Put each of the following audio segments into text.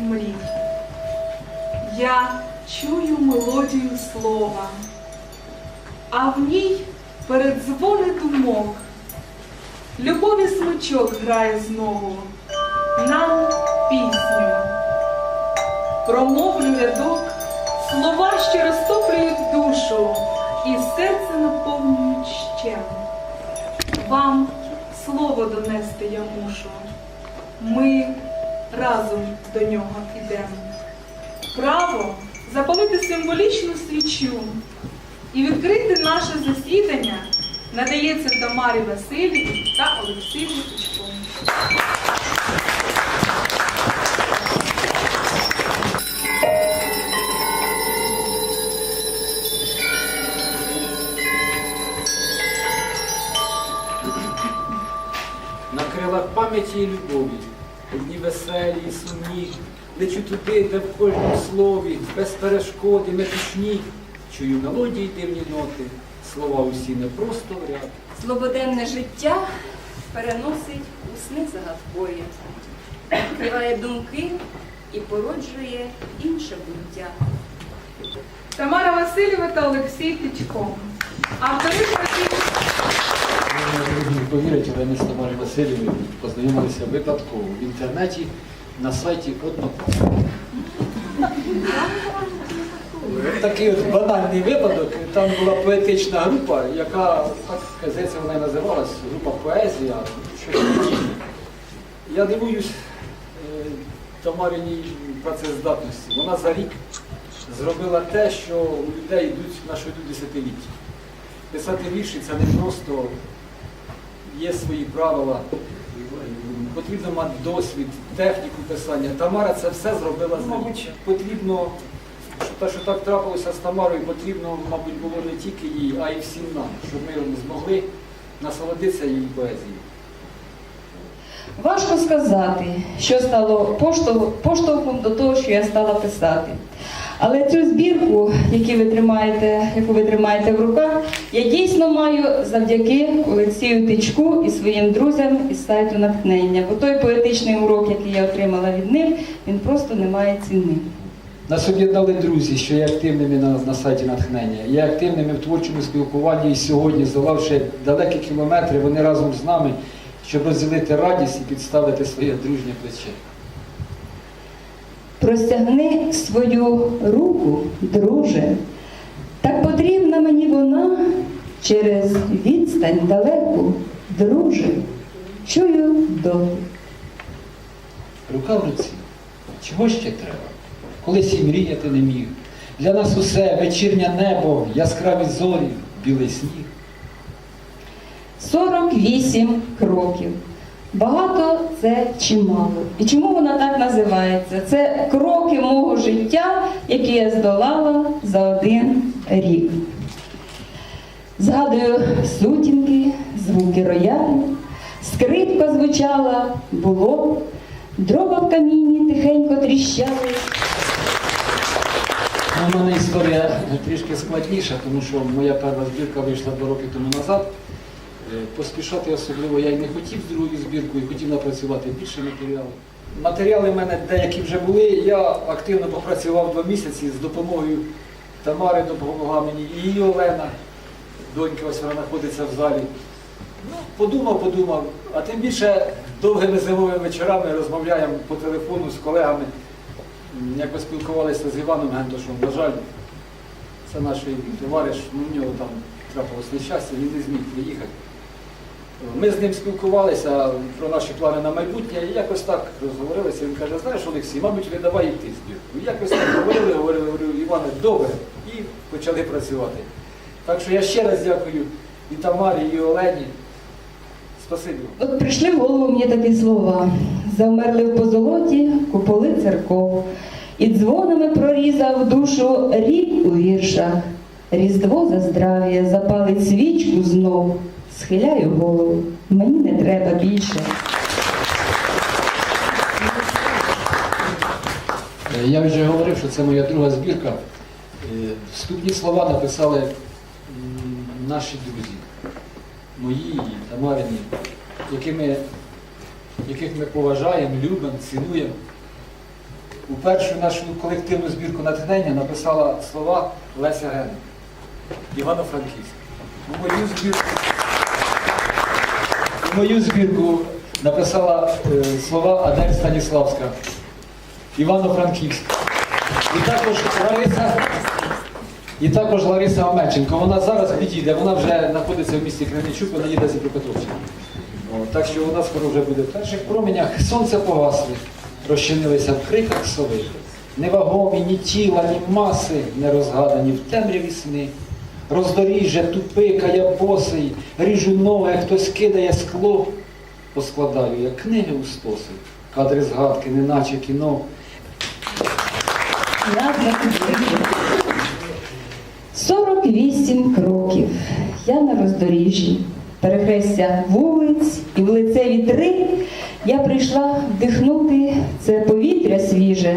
мрій. Я чую мелодію слова, а в ній передзвони думок. Любові смичок грає знову, нам пісню. Промовлю рядок, слова, що розтоплюють душу і серце наповнюють щем. Вам слово донести я мушу. Ми разом до нього ідемо. Право запалити символічну свічу і відкрити наше засідання надається Тамарі Васильівні та Олексію Тучкову. На крилах пам'яті і любові, дні веселі і сумні, лечу туди, де в кожному слові, без перешкоди, метушні, чую мелодії дивні ноти, слова усі не просто в ряд. Злободенне життя переносить у сни загадкові, відкриває думки і породжує інше буття. Тамара Васильєва та Олексій Тичко. Автори повірите, але ми з Тамарою Васильівною познайомилися випадково в інтернеті на сайті Однокласники. Такий от банальний випадок. Там була поетична група, яка, так здається, вона і називалась, група поезія. Я дивуюсь е, Тамариній працездатності. Вона за рік зробила те, що у людей йдуть на що йдуть десятиліття. Писати вірші це не просто є свої правила, потрібно мати досвід, техніку писання. Тамара це все зробила з Мабуть, потрібно, що те, що так трапилося з Тамарою, потрібно, мабуть, було не тільки їй, а й всім нам, щоб ми змогли насолодитися її поезією. Важко сказати, що стало поштовхом до того, що я стала писати. Але цю збірку, яку ви тримаєте, яку ви тримаєте в руках, я дійсно маю завдяки Олексію Тичку і своїм друзям із сайту натхнення. Бо той поетичний урок, який я отримала від них, він просто не має ціни. Нас об'єднали друзі, що є активними на, на сайті натхнення, є активними в творчому спілкуванні і сьогодні, здолавши далекі кілометри, вони разом з нами, щоб розділити радість і підставити своє дружнє плече. Простягни свою руку, друже, так потрібна мені вона через відстань далеку, друже, чую дотик. Рука в руці. Чого ще треба? Колись і мріяти не міг. Для нас усе вечірнє небо, яскраві зорі, білий сніг. 48 кроків. Багато це чимало. І чому вона так називається? Це кроки мого життя, які я здолала за один рік. Згадую сутінки, звуки роялю, скрипка звучала, було, дрова в каміні тихенько тріщали. Ну, У мене історія трішки складніша, тому що моя перша збірка вийшла два роки тому назад. Е, Поспішати особливо я й не хотів з другою збіркою, хотів напрацювати більше матеріалу. Матеріали в мене деякі вже були. Я активно попрацював два місяці з допомогою Тамари допомогла мені і її Олена, донька ось вона знаходиться в залі. Ну, подумав, подумав, а тим більше довгими зимовими вечорами розмовляємо по телефону з колегами. Як поспілкувалися з Іваном Гентошем, на жаль, це наш товариш, ну в нього там трапилось нещастя, він не зміг приїхати. Ми з ним спілкувалися про наші плани на майбутнє, і якось так розговорилися. Він каже, знаєш, Олексій, мабуть, видавай і ти якось так говорили, говорили, говорили, Іване, добре, і почали працювати. Так що я ще раз дякую і Тамарі, і Олені. Спасибі. От прийшли в голову мені такі слова. Завмерли в позолоті куполи церков, і дзвонами прорізав душу рік у віршах. Різдво за здрав'я запалить свічку знов. Схиляю голову, мені не треба більше. Я вже говорив, що це моя друга збірка. Е, Вступні слова написали наші друзі, мої і Тамарині, якими, яких ми поважаємо, любимо, цінуємо. у першу нашу колективну збірку натхнення написала слова Леся Гена, Івано-Франківська. Мою збірку, мою збірку написала е, слова Адель Станіславська, Івано-Франківська. І також Лариса, і також Лариса Омельченко. Вона зараз підійде, вона вже знаходиться в місті Кременчук, вона їде з. О, Так що вона скоро вже буде в перших променях. Сонце погасли, розчинилися в криках сови. Невагомі ні тіла, ні маси, не розгадані в темряві сни. Роздоріжжя тупика, я босий, ріжу ноги, хтось кидає скло. Поскладаю, як книги у стоси, кадри згадки, неначе кіно. Збірки. 48 кроків. Я на роздоріжжі, перехрестя вулиць і в лице вітри. Я прийшла вдихнути це повітря свіже,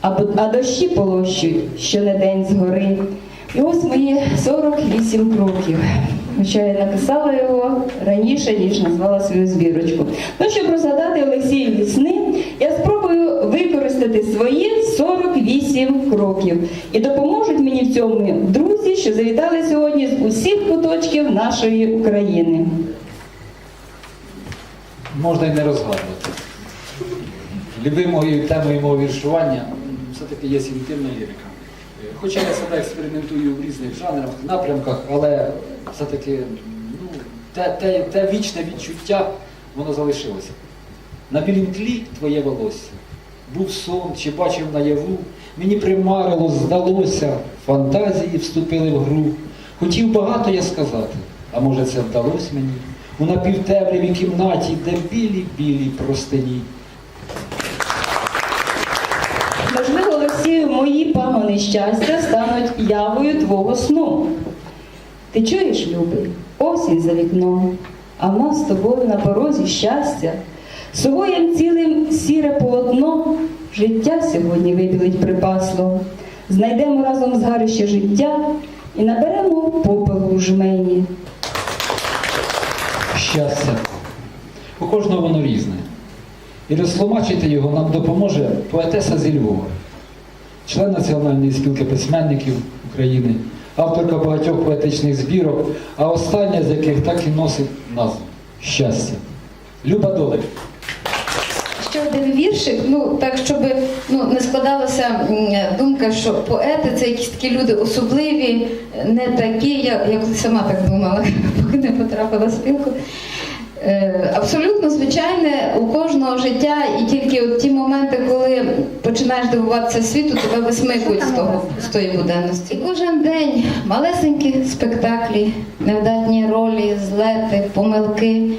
а дощі полощуть, що не день згори. І ось мої 48 кроків. Хоча я написала його раніше, ніж назвала свою збірочку. Ну, щоб розгадати Олексію сни, я спробую використати свої 48 кроків. І допоможуть мені в цьому друзі, що завітали сьогодні з усіх куточків нашої України. можна й не розгадувати. Любимою темою мого віршування все-таки є інтимна лірика. Хоча я себе експериментую в різних жанрах, напрямках, але все-таки ну, те, те, те вічне відчуття, воно залишилося. На білім тлі твоє волосся. Був сон чи бачив наяву, мені примарило, здалося, фантазії вступили в гру. Хотів багато я сказати, а може це вдалося мені у напівтемрявій кімнаті, де білі-білі простині. Можливо, Олексію, мої пагони щастя стануть явою твого сну. Ти чуєш, любий, осінь за вікном, а в нас з тобою на порозі щастя. Совоєм цілим сіре полотно, життя сьогодні вибілить припасло. Знайдемо разом згарище життя і наберемо попелу у жмені. Щастя. У кожного воно різне. І розтлумачити його нам допоможе поетеса зі Львова, член Національної спілки письменників України, авторка багатьох поетичних збірок, а остання з яких так і носить назву Щастя. Люба Долик. Ще один віршик, ну так, щоб ну, не складалася думка, що поети це якісь такі люди особливі, не такі, я, я сама так думала, поки не потрапила в спілку. Е, Абсолютно звичайне у кожного життя, і тільки от ті моменти, коли починаєш дивуватися світу, тебе висмикують з того з тої буденності. І кожен день малесенькі спектаклі, невдатні ролі, злети, помилки.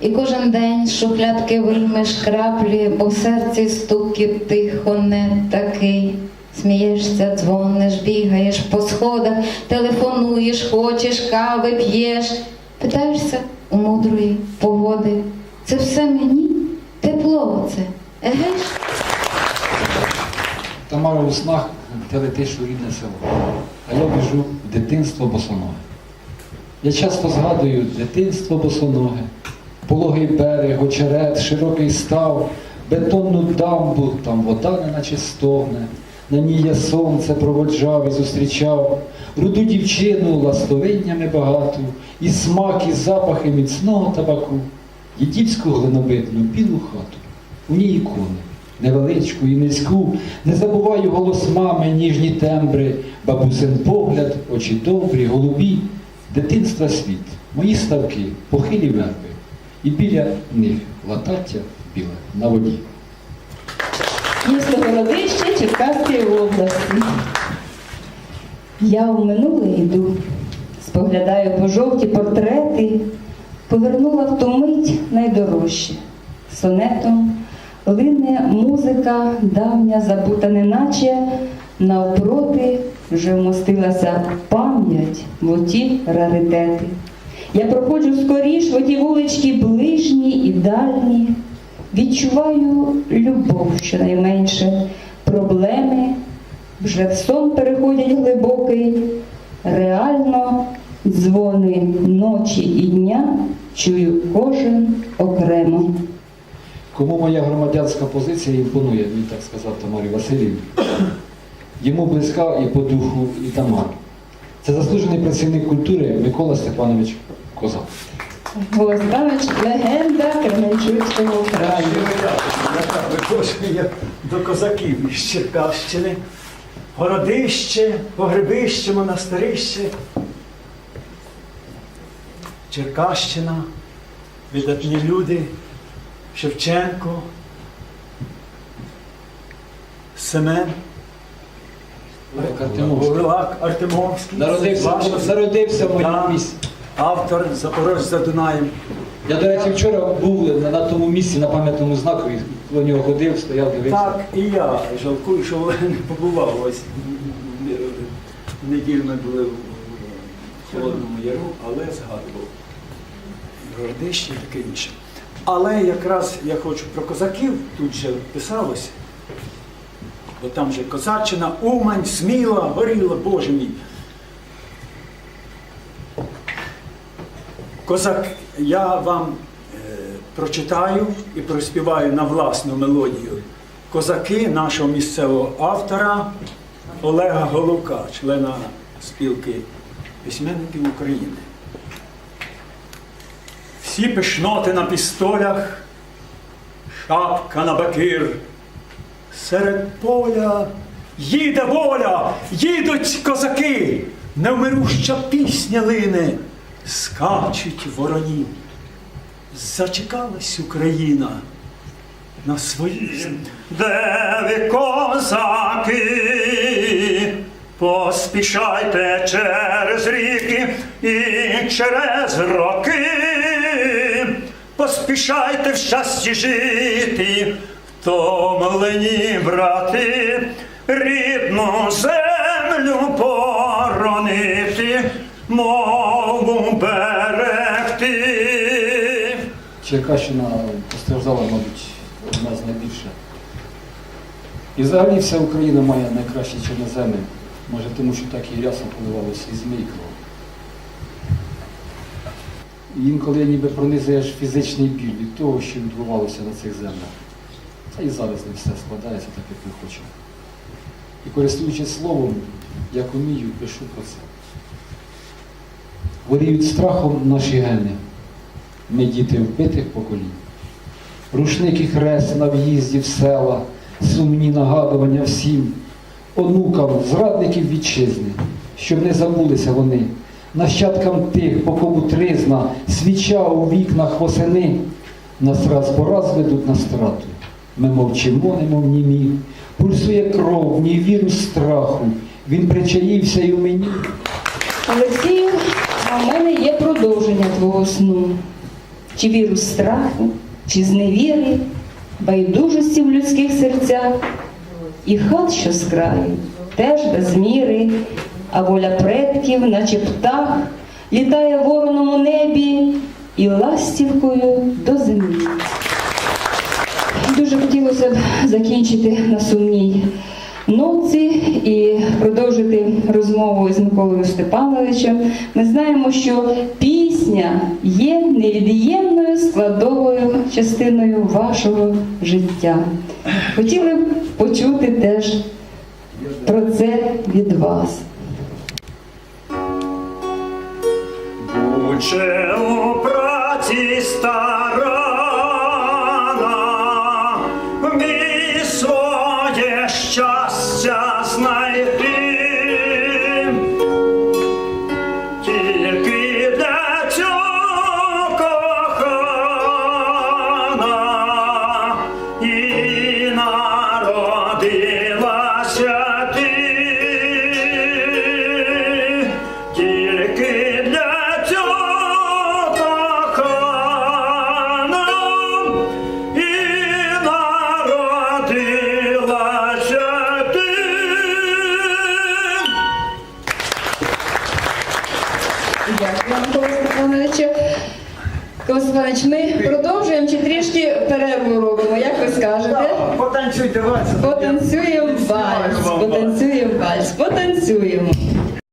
І кожен день шухлядки виймеш краплі, бо в серці стукіт тихо не такий. Смієшся, дзвониш, бігаєш по сходах, телефонуєш, хочеш, кави п'єш. Питаєшся мудрої погоди. Це все мені? Тепло це. Еге ж? Тамара у снах ти летиш у рідне село, а я біжу в дитинство босоноге. Я часто згадую дитинство босоноге, пологий берег, очерет, широкий став, бетонну дамбу, там вода неначе стогне, на ній я сонце проводжав і зустрічав, руду дівчину ластовиннями багату, і смак, і запахи міцного табаку, дідівську глинобитну білу хату, у ній ікони, невеличку і низьку, не забуваю голос мами, ніжні тембри, бабусин погляд, очі добрі, голубі, дитинства світ, мої ставки, похилі верби, і біля них латаття біле на воді. Місто Городище Черкаської області. Я у минуле йду, споглядаю по жовті портрети, повернула в ту мить найдорожче. Сонетом лине музика давня забута неначе, навпроти вже вмостилася пам'ять в оті раритети. Я проходжу скоріш в оті вулички ближні і дальні, відчуваю любов щонайменше, проблеми вже в сон переходять глибокий, реально дзвони ночі і дня чую кожен окремо. Кому моя громадянська позиція імпонує, він так сказав Тамарі Васильівні. Йому близька і по духу, і Тамара. Це заслужений працівник культури Микола Степанович Козак. Іванович – легенда Кременчуцького краю. Випрошую до козаків із Черкащини. Городище, погребище, монастирище. Черкащина, видатні люди, Шевченко, Семен, Артемовський. Артемовський. Народився, Ваш- народився в моєму Да. Автор Запорожжя за Дунаєм. Я, до речі, вчора був на, на тому місці, на пам'ятному знаку, і до нього ходив, стояв, дивився. Так, і я жалкую, що не побував ось. Неділю ми були в Холодному Яру, але згадував. Городище і таке інше. Але якраз я хочу про козаків, тут же писалося, бо там же Козаччина, Умань, Сміла, горіла, Боже мій. Козак, я вам е, прочитаю і проспіваю на власну мелодію козаки нашого місцевого автора Олега Головка, члена спілки письменників України. Всі пишноти на пістолях, шапка на бакир. Серед поля їде воля, їдуть козаки, невмируща пісня лине, скачуть вороні. Зачекалась Україна на свої. Де ви козаки? Поспішайте через ріки і через роки. Поспішайте в щасті жити, втомлені брати, рідну землю боронити, мову берегти. Черкащина постраждала, мабуть, одна з найбільше. І взагалі вся Україна має найкращі чорноземи. Може тому, що так і рясно поливалося і кров. І інколи ніби пронизує аж фізичний біль від того, що відбувалося на цих землях. Та і зараз не все складається так, як ми хочемо. І користуючись словом, як умію, пишу про це. Горіють страхом наші гени. Ми діти вбитих поколінь. Рушник і хрест на в'їзді в села, сумні нагадування всім, онукам зрадників вітчизни, щоб не забулися вони, нащадкам тих, по кому тризна, свіча у вікнах восени, нас раз по раз ведуть на страту. Ми мовчимо, немов німі, пульсує кров, ні вірус страху, він причаївся й у мені. Олексію, а в мене є продовження твого сну. Чи вірус страху, чи зневіри, байдужості в людських серцях, і хат, що з краю, теж без міри, а воля предків, наче птах, літає вороном у небі і ластівкою до землі. Дуже хотілося б закінчити на сумній ноці і продовжити розмову з Миколою Степановичем. Ми знаємо, що пісня є невід'ємною складовою частиною вашого життя. Хотіли б почути теж про це від вас. Уче у праці старана, Потанцюйте